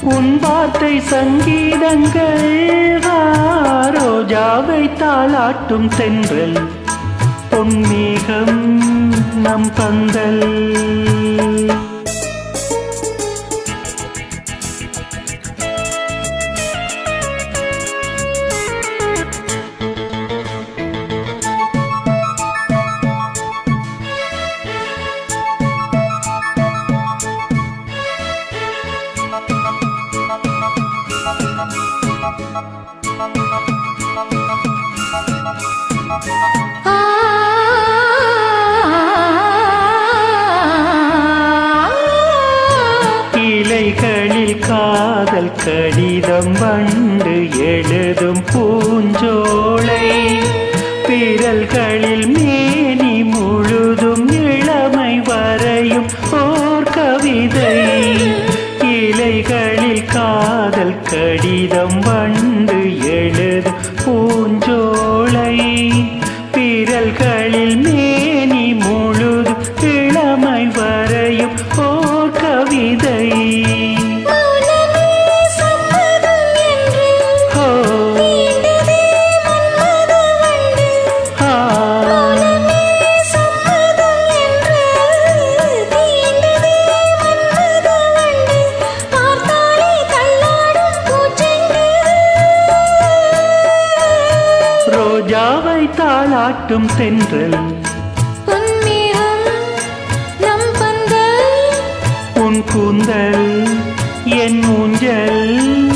உன் வார்த்தை சங்கீதங்கள் ரோஜாவை தாளாட்டும் தென்றல் பொன்மேகம் நம் பந்தல். இலைகளில் காதல் கடிதம் வண்டு எழுதும் பூ ரோஜாவை தாளாட்டும் தென்றல். உன் கூந்தல் என் மூஞ்சல்